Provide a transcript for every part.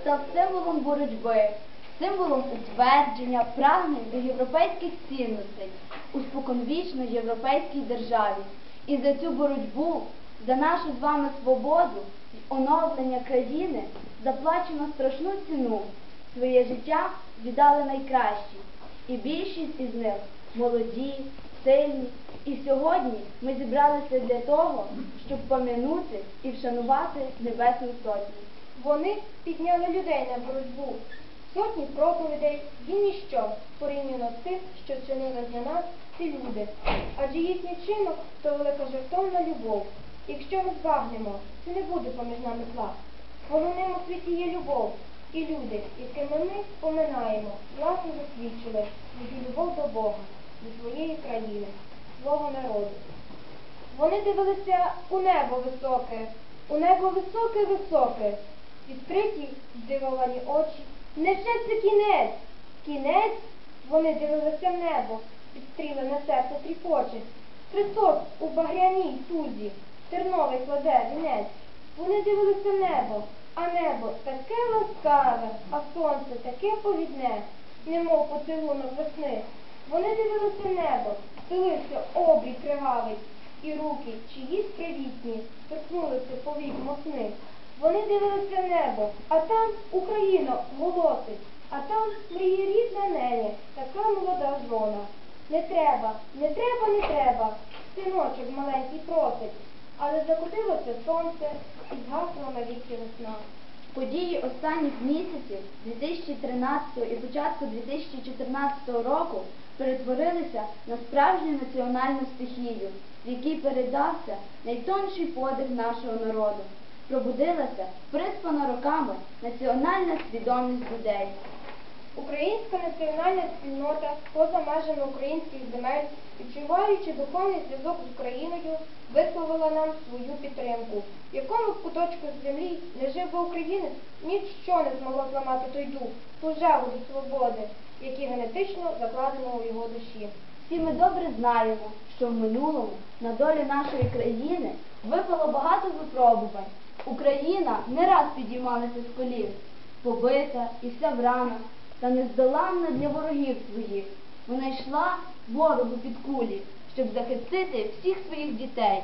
став символом боротьби, символом утвердження, прагнень до європейських цінностей у споконвічно європейській державі. І за цю боротьбу, за нашу з вами свободу і оновлення країни заплачено страшну ціну. Своє життя віддали найкращі, і більшість із них молоді, сильні. І сьогодні ми зібралися для того, щоб пам'янути і вшанувати Небесну Сотню. Вони підняли людей на боротьбу. Сотні проповідей і ніщо порівняно з тим, що чинили для нас ці люди. Адже їхній чинок то велика жертовна любов. Якщо ми збагнемо, це не буде поміж нами зла. Головним у світі є любов. І люди, якими ми поминаємо, власне засвідчили свою любов до Бога, до своєї країни, свого народу. Вони дивилися у небо високе, у небо високе-високе, відкриті здивовані очі. Невже це кінець? Кінець? Вони дивилися в небо, підстріли на серце тріпоче. Христос у багряній тузі, терновий кладе вінець. Вони дивилися в небо, а небо таке ласкаве, а сонце таке повідне, немов поцілунок весни. Вони дивилися в небо, стелився обрій кривавий, і руки чиїсь привітні торкнулися повік мосни. Вони дивилися небо, а там Україна голосить, а там мріє рідна неня, така молода жона. Не треба, не треба, не треба, синочок маленький просить, але закотилося сонце і згасла навіки весна. Події останніх місяців 2013 і початку 2014 року перетворилися на справжню національну стихію, в якій передався найтонший подих нашого народу. Пробудилася приспана роками національна свідомість людей. Українська національна спільнота поза межами українських земель, відчуваючи духовний зв'язок з Україною, висловила нам свою підтримку. В якому б куточку землі не жив би українець, ніщо не змогло зламати той дух, ту жагу до свободи, який генетично закладено у його душі. Всі ми добре знаємо, що в минулому на долю нашої країни випало багато випробувань. Україна не раз підіймалася з колін, побита і вся в ранах, та нездоланна для ворогів своїх. Вона йшла ворогу під кулі, щоб захистити всіх своїх дітей.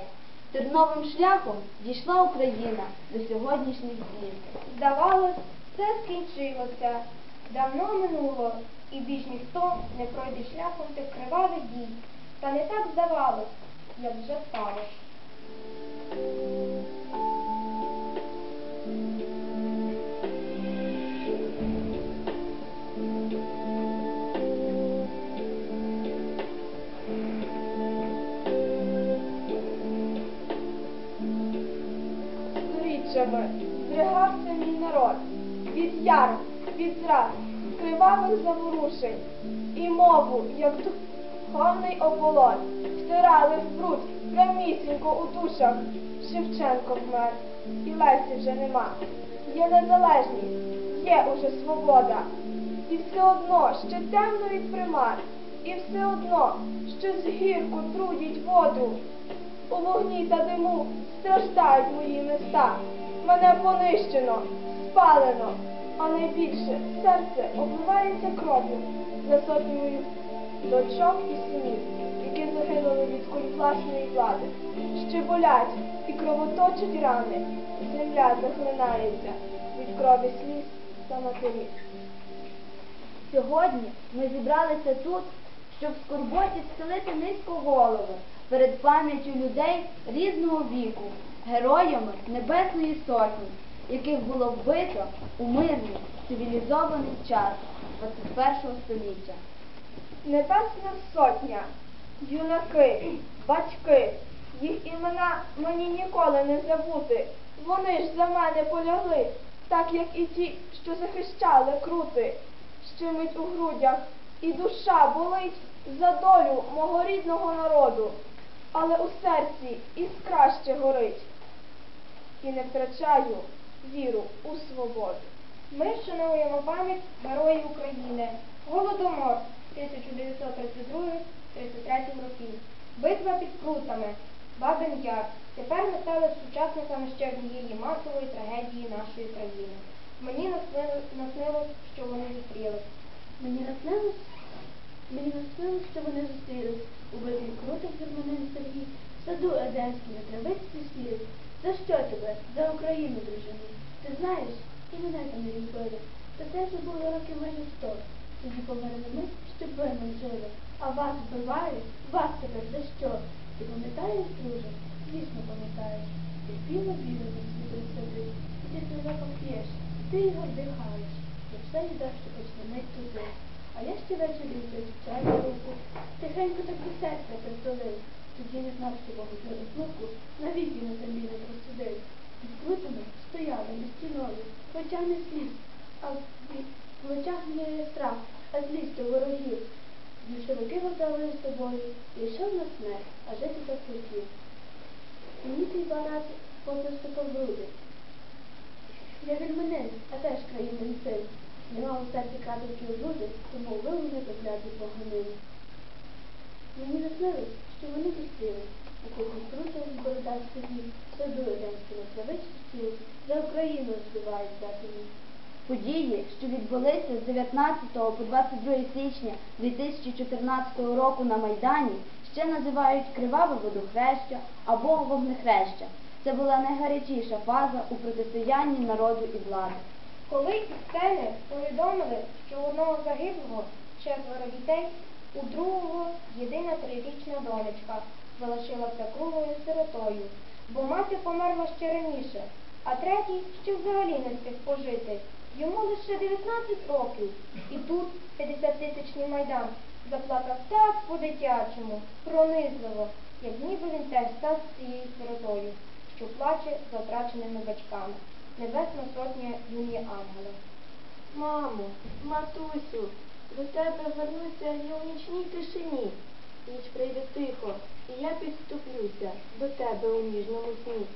Терновим шляхом дійшла Україна до сьогоднішніх днів. Здавалось, все скінчилося, давно минуло, і більш ніхто не пройде шляхом тих кривавих дій. Та не так здавалось, як вже сталося. Сторіччями зрягався мій народ від яр, від зрад, кривавих заворушень, і мову, як духовний ополон, втирали в бруд прямісінько у душах. Шевченко вмер, і Лесі вже нема. Є незалежність, є уже свобода, і все одно ще темно від примар, і все одно щось гірко трудять воду. У вогні та диму страждають мої міста. Мене понищено, спалено, а найбільше серце обливається кров'ю за сотню дочок і синів, які загинули від куль власної влади. Ще болять і кровоточать рани. Земля захлинається від крові сліз та матерів. Сьогодні ми зібралися тут, щоб в скорботі схилити низько голови перед пам'яттю людей різного віку, героями Небесної Сотні, яких було вбито у мирний цивілізований час 21 століття. Небесна сотня, юнаки, батьки, їх імена мені ніколи не забути. Вони ж за мене полягли, так як і ті, що захищали крути. Щемить у грудях, і душа болить за долю мого рідного народу, але у серці іскра ще горить. І не втрачаю віру у свободу. Ми вшановуємо пам'ять героїв України. Голодомор 1932-33 років. Битва під Крутами. Бабин Яр. Тепер ми стали сучасниками ще однієї масової трагедії нашої країни. Мені наснилось, що вони зустрілись. Мені наснилось, мені наснилось, що вони зустрілись у битві крутих Германин Сергій, в саду Едемській на травиці сіли. За що тебе? За Україну, дружині. Ти знаєш, і мене там не любили. Та це вже було років майже сто. Тоді померли ми, щоб ви нам жили. А вас вбивають? Вас тепер за що? Ти пам'ятаєш, друже? Звісно, пам'ятаєш. Ти біло біло на світу сади, ти сльоза п'єш, ти його вдихаєш. І все йдеш, що почне туди. А я ще ввечері на руку, тихенько так до серця притулив. Тоді не знав, що Богу розлуку навіки на землі не просудив. Під крутами стояли на стіною, в очах не сліз, а в в очах не страх, а злість до ворогів. Більшовики готовили з тобою, і йшов на смерть, а жити так хотів. Мені твій барат попустив груди. Я вільменин, а теж країни сил. Нема у серці крадочки у люди, тому вилуни прокляті поганили. Мені наснилось, що вони зустрілись, у кухні крутили з борода сидів, саду Едемську на травичці стіл, за Україну співають запевні. Події, що відбулися з 19 по 22 січня 2014 року на Майдані, ще називають криваве водохреща або вогнехреща. Це була найгарячіша фаза у протистоянні народу і влади. Коли із сцени повідомили, що одного загиблого четверо дітей, у другого єдина трирічна донечка залишилася круглою сиротою, бо мати померла ще раніше, а третій ще взагалі не встиг пожити. Йому лише 19 років. І тут 50-тисячний майдан заплакав так по-дитячому, пронизливо, як ніби він теж став цією сиротою, що плаче за втраченими батьками. Небесна сотня юні ангели. Мамо, матусю, до тебе вернуся я у нічній тишині. Ніч прийде тихо, і я підступлюся до тебе у ніжному сні.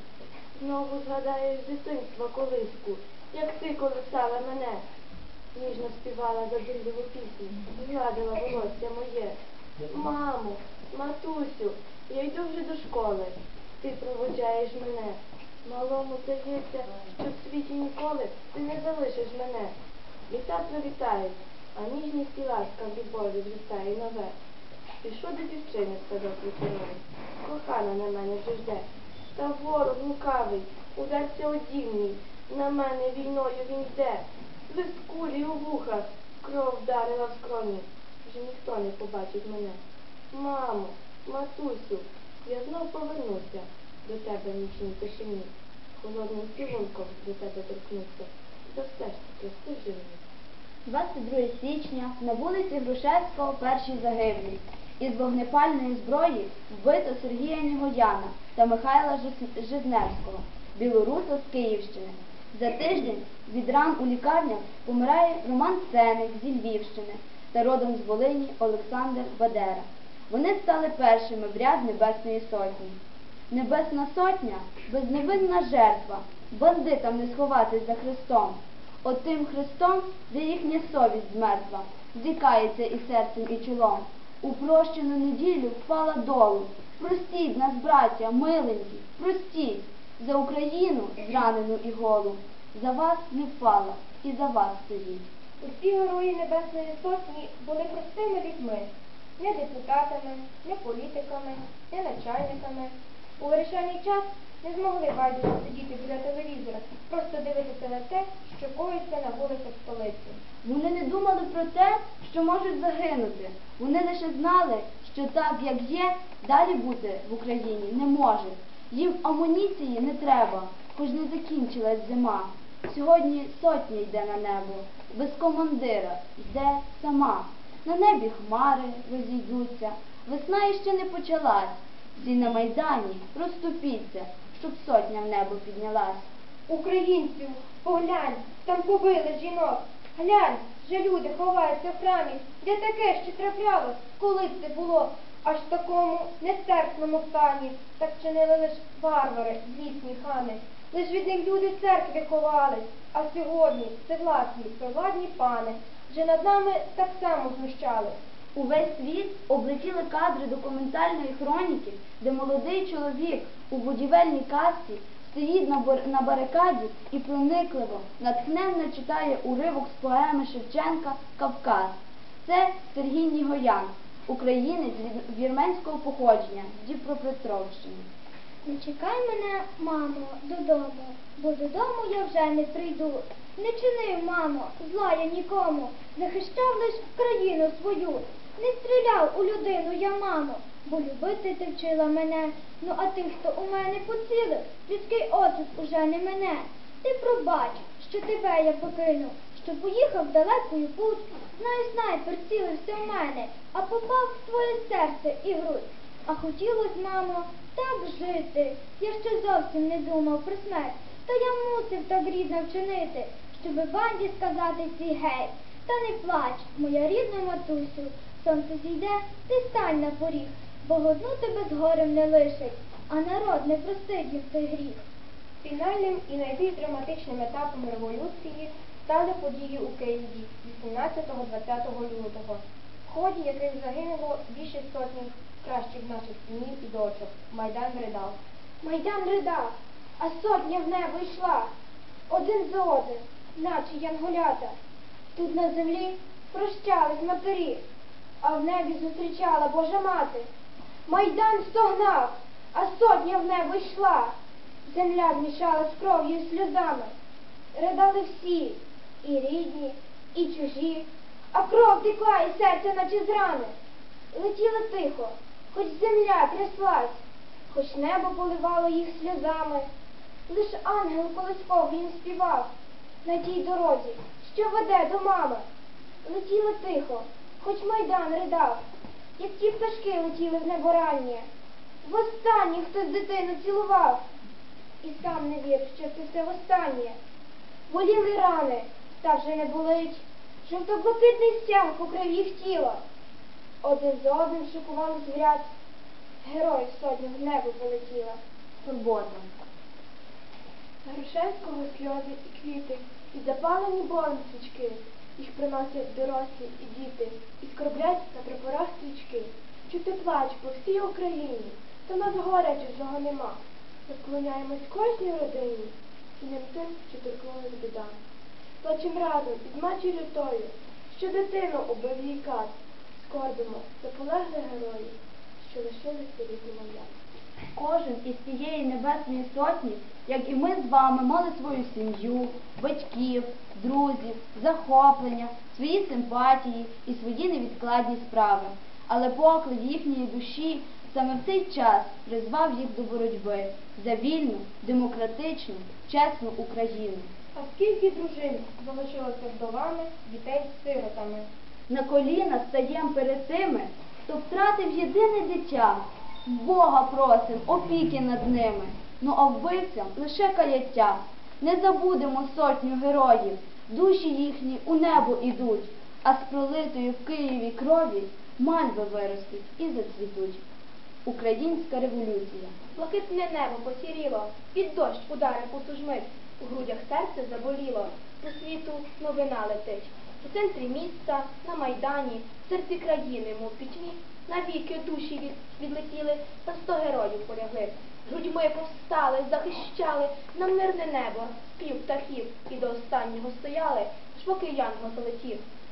Знову згадаєш дитинства колиску, як ти колисала мене. Ніжно співала задумливу пісню, згладила волосся моє. Мамо, матусю, я йду вже до школи. Ти проводжаєш мене. Малому здається, що в світі ніколи ти не залишиш мене. Літа пролітають, а ніжність і ласка в любові зростає нове. Пішов до дівчини в садок вечоровий, кохана на мене вже жде. Та ворог лукавий, ударця одівній, на мене війною він йде. Без кулі у вухах, кров вдарила в скроні, вже ніхто не побачить мене. Мамо, матусю, я знов повернуся до тебе в нічній тишині. Холодним цілунком до тебе торкнуся, до все ж таки скажи мені. 22 січня на вулиці Грушевського перші загиблі. Із вогнепальної зброї вбито Сергія Нігодяна та Михайла Жизневського, білоруса з Київщини. За тиждень від ран у лікарнях помирає Роман Сеник зі Львівщини та родом з Волині Олександр Бадера. Вони стали першими в ряд Небесної Сотні. Небесна Сотня безневинна жертва, бандитам не сховатись за Христом. Отим Христом, де їхня совість змертва, зрікається і серцем, і чолом. У прощену неділю впала долу. Простіть нас, браття, миленькі, простіть за Україну зранену і голу. За вас не впала і за вас стоїть. Усі герої Небесної Сотні були простими людьми, не депутатами, не політиками, не начальниками. У вирішальний час не змогли байдуже сидіти біля телевізора, просто дивитися на те, що коїться на вулицях столиці. Вони не думали про те, що можуть загинути. Вони лише знали, що так, як є, далі бути в Україні не може. Їм амуніції не треба, хоч не закінчилась зима. Сьогодні сотня йде на небо, без командира йде сама. На небі хмари розійдуться, весна іще не почалась. Всі на майдані розступіться, щоб сотня в небо піднялась. Українців, поглянь, там побили жінок. Глянь, вже люди ховаються в храмі. Де таке ще траплялось, коли це було аж в такому нестерпному стані. Так чинили лиш варвари, злісні хани. Лиш від них люди церкви ховались. А сьогодні це власні, провладні пани. Вже над нами так само знущались. Увесь світ облетіли кадри документальної хроніки, де молодий чоловік у будівельній касті стоїть на, бар- на барикаді і проникливо, натхненно читає уривок з поеми Шевченка Кавказ. Це Сергій Нігоян, українець від вірменського походження з Дніпропетровщини. Не чекай мене, мамо, додому, бо додому я вже не прийду. Не чинив, мамо, зла я нікому, захищав лиш країну свою. Не стріляв у людину я, мамо, бо любити ти вчила мене. Ну а тих, хто у мене поцілив, людський осуд уже не мене. Ти пробач, що тебе я покинув, що поїхав далекою путь. Знаю, снайпер цілився в мене, а попав в твоє серце і грудь. А хотілось, мамо, так жити. Я ще зовсім не думав про смерть. Та я мусив так рідно вчинити, щоби банді сказати цій геть. Та не плач, моя рідна матусю, сонце зійде, ти стань на поріг, бо одну тебе з горем не лишить, а народ не простить їм той гріх. Фінальним і найбільш драматичним етапом революції стали події у Києві 18-20 лютого, в ході яких загинуло більше сотні кращих наших синів і дочок. Майдан ридав. Майдан ридав, а сотня в небо йшла, один за одним, наче янголята. Тут на землі прощались матері, а в небі зустрічала Божа мати. Майдан стогнав, а сотня в небо йшла. Земля змішалась кров'ю і сльозами. Ридали всі, і рідні, і чужі, а кров текла і серце наче з рани. Летіли тихо, хоч земля тряслась, хоч небо поливало їх сльозами. Лиш ангел колисков їм співав на тій дорозі, що веде до мами. Летіли тихо, хоч майдан ридав, як ті пташки летіли в небо раннє. Востаннє хтось дитину цілував, і сам не вірив, що це все востаннє. Боліли рани, та вже не болить. Жовто-блакитний стяг покрив їх тіло. Один за одним шикували звірят. Герой сотні в небо полетіла. Турбота. Грушевського сльози і квіти, і запалені болем свічки. Їх приносять дорослі і діти, і скорблять на прапорах стрічки. Чути плач по всій Україні, та нас горя чужого нема. Ми вклоняємось кожній родині, і тим, що торкнулась біда. Плачем разом із матір'ю тою, що дитину убив їй кат. Скорбимо за полеглих героїв, що лишилися рідні моя. Кожен із цієї небесної сотні, як і ми з вами, мали свою сім'ю, батьків, друзів, захоплення, свої симпатії і свої невідкладні справи. Але поклик їхньої душі саме в цей час призвав їх до боротьби за вільну, демократичну, чесну Україну. А скільки дружин залишилося вдовами, дітей з сиротами? На коліна стаєм перед тими, хто втратив єдине дитя. Бога просим, опіки над ними. Ну а вбивцям лише каяття. Не забудемо сотню героїв, душі їхні у небо ідуть, а з пролитою в Києві крові мальви виростуть і зацвітуть. Українська революція. Блакитне небо посіріло, під дощ ударив у ту у грудях серце заболіло, по світу новина летить. У центрі міста, на Майдані, в серці країни, мов пітьмі, навіки душі від, відлетіли, та сто героїв полягли. Грудьми повстали, захищали на мирне небо, спів птахів, і до останнього стояли, аж поки янгол.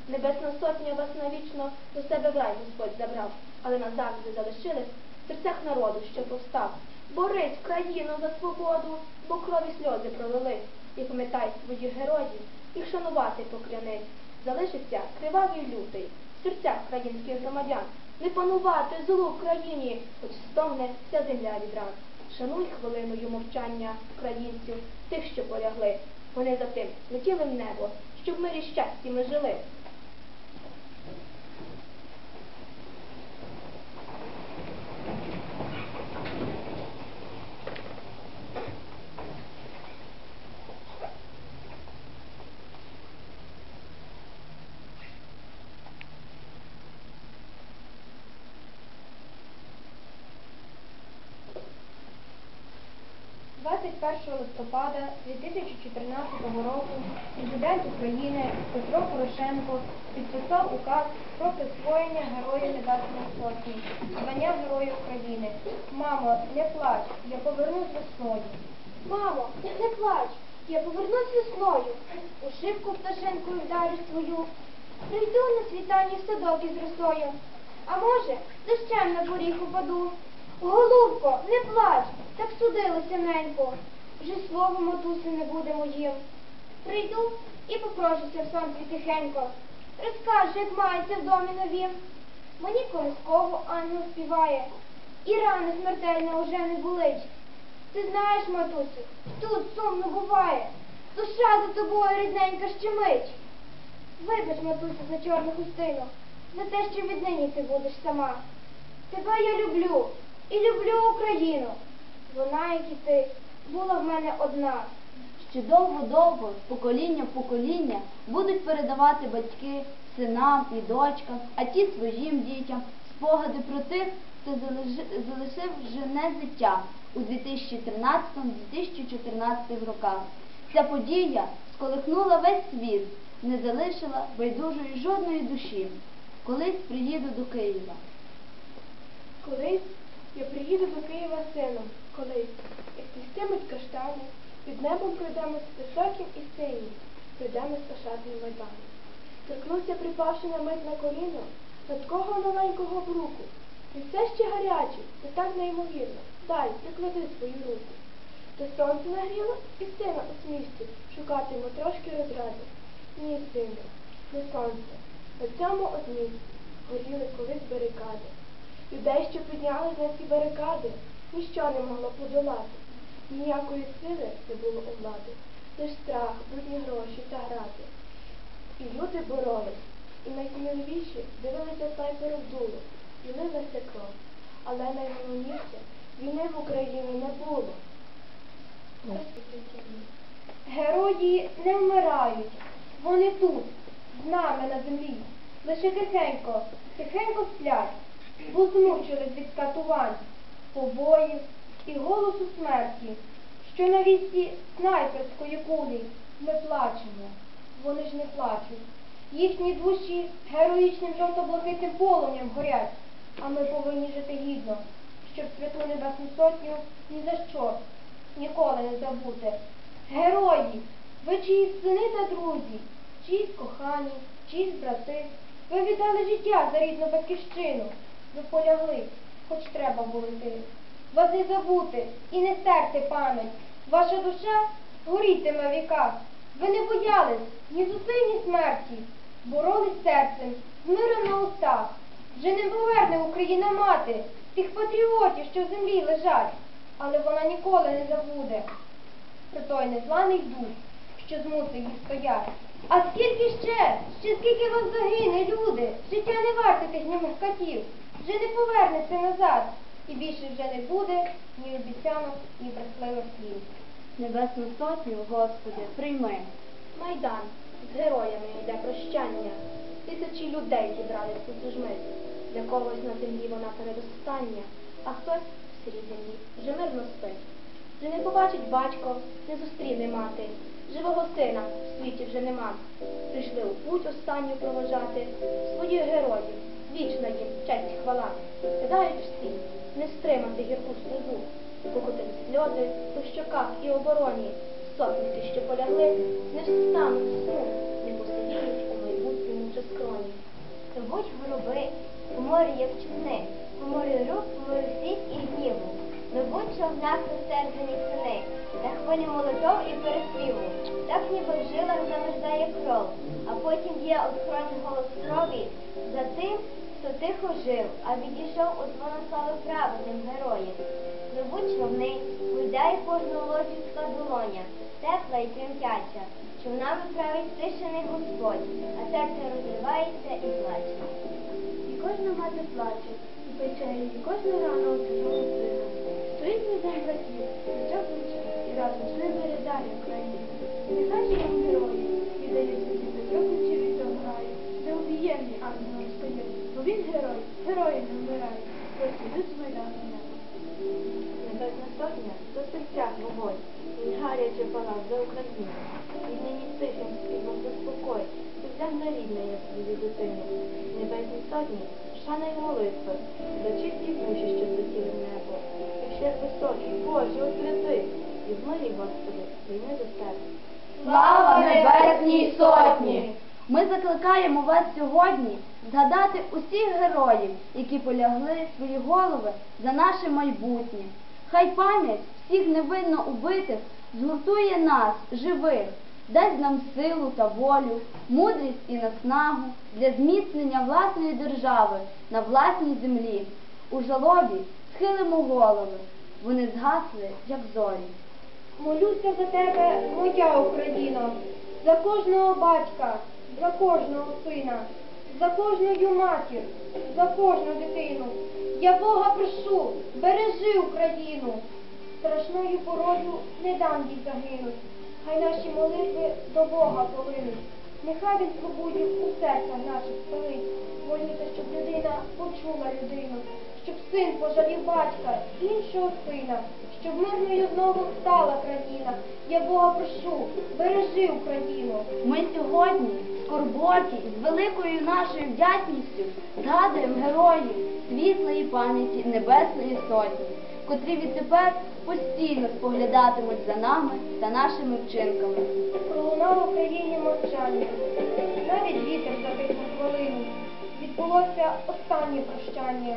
Небесна сотня вас навічно до себе в рай Господь забрав, але назавжди залишились в серцях народу, що повстав. Борись країну за свободу, бо крові сльози пролили. І пам'ятай своїх героїв, їх шанувати поклянись. Залишиться кривавий лютий в серцях країнських громадян. Не панувати злу в країні, хоч стогне вся земля відраз. Шануй хвилиною мовчання українців, тих, що полягли. Вони за тим летіли в небо, щоб ми мирі щасті ми жили. – 21 листопада 2014 року президент України Петро Порошенко підписав указ про присвоєння Героя Небесної Сотні, звання Героя України. Мамо, не плач, я повернусь весною. Мамо, не плач, я повернусь весною, у шибку пташинкою вдариш твою. Прийду на світанні в садок із росою, а може, дощем на поріг упаду. Голубко, не плач, так судилося ненько, вже слово матусі не буде моїм. Прийду і попрошуся в сонці тихенько, розкажу, як мається в домі новім. Мені колисково ангел співає, і рани смертельна уже не болить. Ти знаєш, матусю, тут сумно буває, душа за тобою рідненька щемить. Вибач, матусю, за чорну хустину, за те, що віднині ти будеш сама. Тебе я люблю і люблю Україну. Вона, як і ти, була в мене одна. Ще довго-довго, з покоління в покоління, будуть передавати батьки синам і дочкам, а ті своїм дітям спогади про тих, хто залишив жене життя у 2013-2014 роках. Ця подія сколихнула весь світ, не залишила байдужої жодної душі. Колись приїду до Києва. Колись я приїду до Києва сином, колись, як плістимуть каштани, під небом пройдемось високим і синім, пройдемось пошатним майданом. Торкнуся, припавши на мить на коліно, такого новенького бруку. Він все ще гарячий, це так неймовірно. Дай, приклади свою руку. То сонце нагріло і сина у смішці шукатиму трошки розради. Ні, сину, не сонце. На цьому от місці горіли колись барикади. Людей, що піднялись на ці барикади, ніщо не могло подолати. Ніякої сили не було у влади, лиш страх, брудні гроші та грати. І люди боролись, і найсміливіші дивилися снайперу в дуло, і лилася кров. Але найголовніше війни в Україні не було. Герої не вмирають, вони тут, з нами на землі. Лише тихенько, тихенько сплять, бо змучились від катувань, побоїв і голосу смерті, що на вісі снайперської кулі ми плачемо, вони ж не плачуть. Їхні душі героїчним жовто-блакитним полум'ям горять, а ми повинні жити гідно, щоб святу небесну сотню ні за що ніколи не забути. Герої, ви чиїсь сини та друзі, чиїсь кохані, чиїсь брати. Ви віддали життя за рідну батьківщину. Ви полягли, хоч треба було йти. Вас не забути і не стерти пам'ять. Ваша душа горітиме в віках. Ви не боялись ні зусиль, ні смерті. Боролись серцем, з миром на устах. Вже не поверне Україна мати тих патріотів, що в землі лежать, але вона ніколи не забуде про той незламний дух, що змусив їх стояти. А скільки ще? Ще скільки вас загине, люди? Життя не варте тих німих катів, вже не повернеться назад, і більше вже не буде ні обіцянок, ні брехливих слів. Небесну сотню, Господи, прийми. Майдан з героями йде прощання. Тисячі людей зібрались у цю. Для когось на землі вона передостання, а хтось в сирій землі вже мирно спить. Вже не побачить батько, не зустріне мати. Живого сина в світі вже нема. Прийшли у путь останню провожати своїх героїв. Вічна їм честь і хвала. Кидають всі, не стримати гірку сльозу. Покотили сльози по щоках і обороні. Сотники, що полягли, не встануть сну, не посидіють у майбутньому вже скроні. Рвуть гроби, у морі як човни, у морі рук, у морі сліз і гніву. Рвуть човнах розтерзані сини, на хвилі молотов і переспіву. Так ніби в жилах замерзає кров, а потім є одхронний голос крові за тим, хто тихо жив, а відійшов у слави праведним героїв. Рвуть човни, гуляє кожну ложівська долоня, тепла й тремтяча. Човнами править стишений Господь, а серце розривається і плаче. І кожна мати плаче, і пече, і кожна рана у герої не вмирає, ось ідуть майдану небо. Небесна сотня до серця вогонь, він гаряче палав за Україну. І нині тихим співом заспокой, земля рідна я свою дитину. Небесні сотні, шана й за чисті душі, що злетіли в небо. І ще високий, Боже, освяти, і в мирі, Господи, прийми до себе. Слава Небесній Сотні! Ми закликаємо вас сьогодні згадати усіх героїв, які полягли свої голови за наше майбутнє. Хай пам'ять всіх невинно убитих згуртує нас, живих, дасть нам силу та волю, мудрість і наснагу для зміцнення власної держави на власній землі. У жалобі схилимо голови, вони згасли, як зорі. Молюся за тебе, моя Україна, за кожного батька, за кожного сина, за кожну матір, за кожну дитину. Я Бога прошу, бережи Україну. Страшною порою не дам їй загинуть. Хай наші молитви до Бога полинуть. Нехай він пробудів у серцях наших спалить. Молюся, щоб людина почула людину, щоб син пожалів батька, іншого сина, щоб мирною знову стала країна. Я Бога прошу, бережи Україну. Ми сьогодні в скорботі з великою нашою вдячністю згадуємо героїв світлої пам'яті Небесної Сотні, котрі відтепер постійно споглядатимуть за нами та нашими вчинками. Пролунало в Україні мовчання. Навіть вітер затих на хвилину. Відбулося останнє прощання.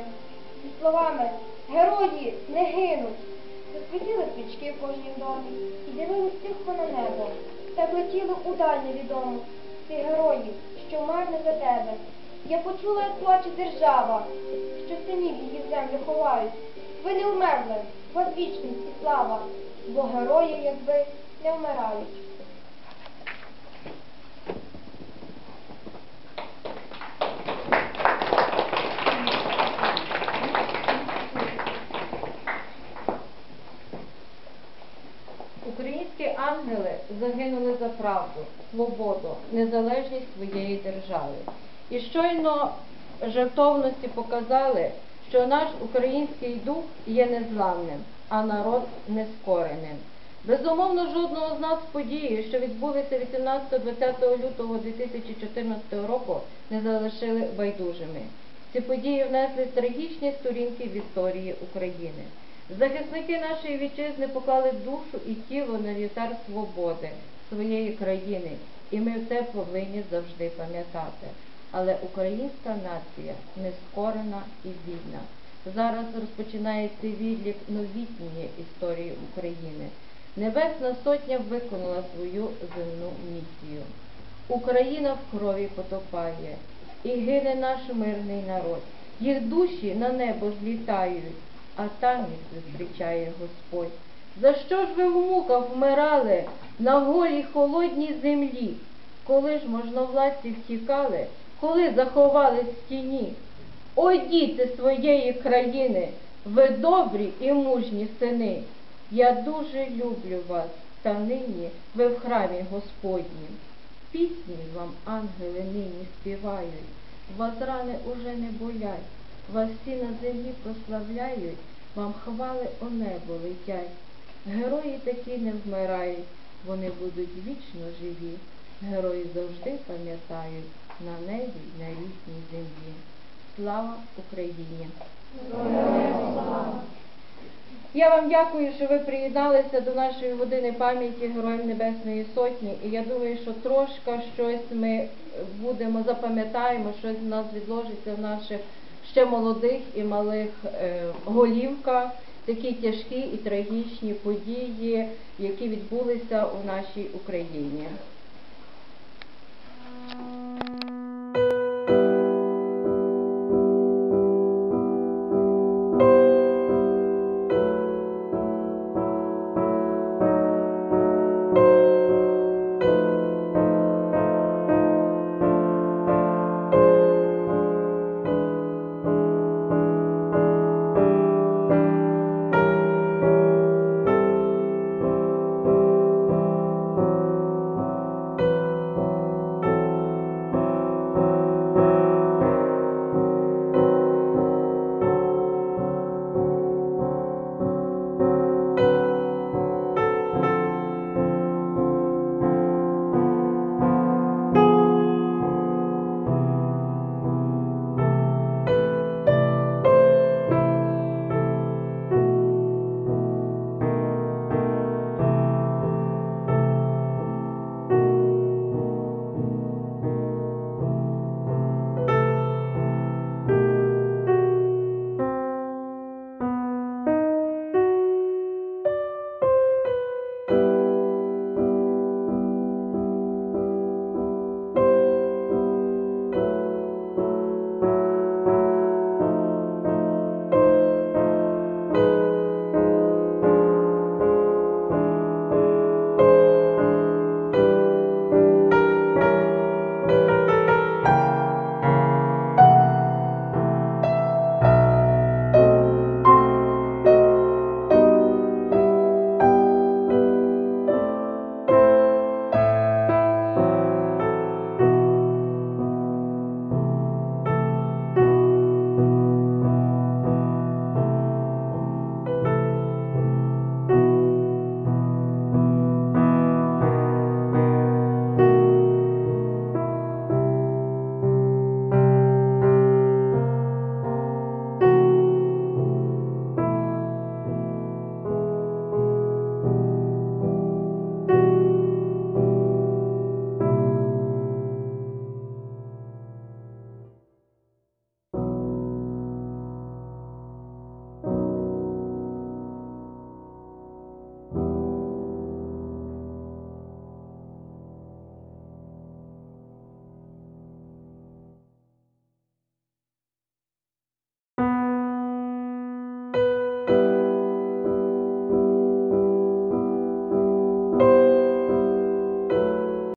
Зі словами Герої не гинуть. Засвітіли свічки в кожній домі і дивились тихо на небо. Так летіли у невідомо тих Ти героїв, що марне за тебе. Я почула, як плаче держава, що синів її в землю ховають. Ви не вмерли, вас вічність і слава, бо герої, якби, не вмирають. Українські ангели загинули за правду, свободу, незалежність своєї держави. І щойно жертовності показали, що наш український дух є незламним, а народ нескореним. Безумовно, жодного з нас події, що відбулися 18-20 лютого 2014 року, не залишили байдужими. Ці події внесли трагічні сторінки в історії України. Захисники нашої вітчизни поклали душу і тіло на вівтар свободи своєї країни, і ми це повинні завжди пам'ятати. Але українська нація нескорена і вільна. Зараз розпочинається відлік новітньої історії України. Небесна сотня виконала свою земну місію. Україна в крові потопає, і гине наш мирний народ. Їх душі на небо злітають, а там їх зустрічає Господь. За що ж ви в муках вмирали на голій холодній землі? Коли ж можновладці втікали, коли заховались в тіні? Ой, діти своєї країни, ви добрі і мужні сини. Я дуже люблю вас, та нині ви в храмі Господнім. Пісні вам ангели нині співають, вас рани уже не болять, вас всі на землі прославляють, вам хвали о небо летять. Герої такі не вмирають, вони будуть вічно живі. Герої завжди пам'ятають на небі, на рідній землі. Слава Україні! Я вам дякую, що ви приєдналися до нашої години пам'яті Героїв Небесної Сотні. І я думаю, що трошки щось ми будемо запам'ятаємо, щось в нас відложиться в наших ще молодих і малих е, голівках. Такі тяжкі і трагічні події, які відбулися у нашій Україні.